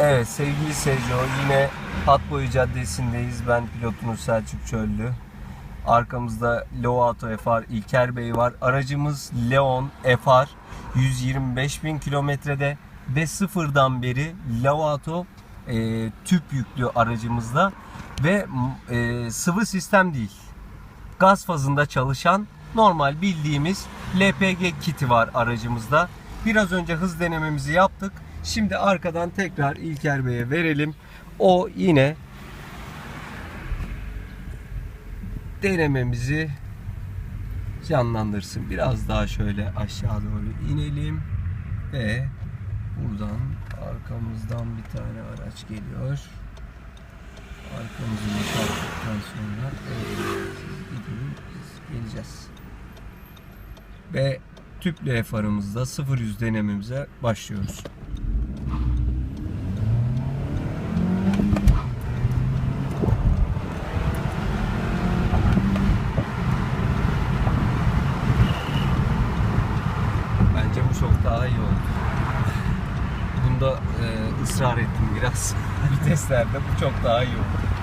Evet sevgili Sejo yine Hatboyu Caddesi'ndeyiz. Ben pilotunuz Selçuk Çöllü. Arkamızda Loato FR İlker Bey var. Aracımız Leon FR 125 bin kilometrede ve sıfırdan beri Loato e, tüp yüklü aracımızda ve e, sıvı sistem değil. Gaz fazında çalışan normal bildiğimiz LPG kiti var aracımızda. Biraz önce hız denememizi yaptık. Şimdi arkadan tekrar İlker Bey'e verelim. O yine denememizi canlandırsın. Biraz daha şöyle aşağı doğru inelim ve buradan arkamızdan bir tane araç geliyor. Arkamızı boşalttıktan sonra gidin, geleceğiz. Ve tüple farımızda 0-100 denememize başlıyoruz. Bence bu çok daha iyi oldu. Bunda e, ısrar ettim biraz. Viteslerde bu çok daha iyi oldu.